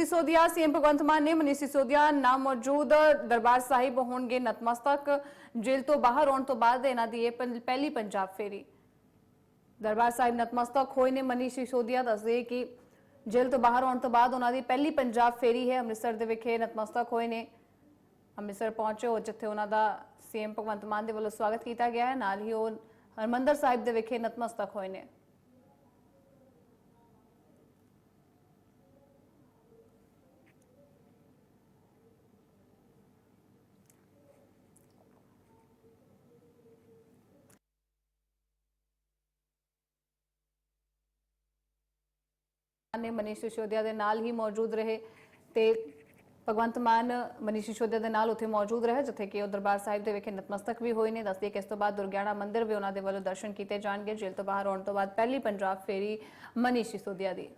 Sisodia CM Bhagwant Mann ਨੇ ਮਨੀਸ਼ ਸਿਸੋਦੀਆ ਨਾ ਮੌਜੂਦ ਦਰਬਾਰ ਸਾਹਿਬ ਹੋਣਗੇ ਨਤਮਸਤਕ, ਜੇਲ੍ਹ ਤੋਂ ਬਾਹਰ ਆਉਣ ਤੋਂ ਬਾਅਦ ਇਹਨਾਂ ਦੀ ਇਹ ਪਹਿਲੀ ਪੰਜਾਬ ਫੇਰੀ। ਦਰਬਾਰ ਸਾਹਿਬ ਨਤਮਸਤਕ ਹੋਏ ਨੇ, ਮਨੀਸ਼ ਸਿਸੋਦੀਆ ਦੱਸਦੇ ਕਿ ਜੇਲ੍ਹ ਤੋਂ ਬਾਹਰ ਆਉਣ ਤੋਂ ਬਾਅਦ ਉਹਨਾਂ ਦੀ ਪਹਿਲੀ ਪੰਜਾਬ ਫੇਰੀ ਹੈ, ਅੰਮ੍ਰਿਤਸਰ ਦੇ ਵਿਖੇ ਨਤਮਸਤਕ ਹੋਏ ਨੇ। ਅੰਮ੍ਰਿਤਸਰ ਪਹੁੰਚੇ ਹੋ ਜਿੱਥੇ ਉਹਨਾਂ ਦਾ ਸੀਐਮ ਭਗਵੰਤ ਮਾਨ ਦੇ ਵੱਲੋਂ ਸਵਾਗਤ ਕੀਤਾ ਗਿਆ ਹੈ। ਨਾਲ ਹੀ ਉਹ ਹਰਮੰਦਰ ਸਾਹਿਬ ਦੇ ਵਿਖੇ ਨਤਮਸਤਕ ਹੋਏ ਨੇ। ਨੇ ਮਨੀਸ਼ ਸਿਸੋਦੀਆ ਦੇ ਨਾਲ ਹੀ ਮੌਜੂਦ ਰਹੇ ਤੇ ਭਗਵੰਤ ਮਾਨ ਮਨੀਸ਼ ਸਿਸੋਦੀਆ ਦੇ ਨਾਲ ਉੱਥੇ ਮੌਜੂਦ ਰਹੇ, ਜਿੱਥੇ ਕਿ ਉਹ ਦਰਬਾਰ ਸਾਹਿਬ ਦੇ ਵਿਖੇ ਨਤਮਸਤਕ ਵੀ ਹੋਏ ਨੇ। ਦੱਸਦੀ ਕਿ ਇਸ ਤੋਂ ਬਾਅਦ ਦੁਰਗਿਆਣਾ ਮੰਦਿਰ ਵੀ ਉਹਨਾਂ ਦੇ ਵੱਲੋਂ ਦਰਸ਼ਨ ਕੀਤੇ ਜਾਣਗੇ। ਜੇਲ੍ਹ ਤੋਂ ਬਾਹਰ ਆਉਣ ਤੋਂ ਬਾਅਦ ਪਹਿਲੀ ਪੰਜਾਬ ਫੇਰੀ ਮਨੀਸ਼ ਸਿਸੋਦੀਆ ਦੀ।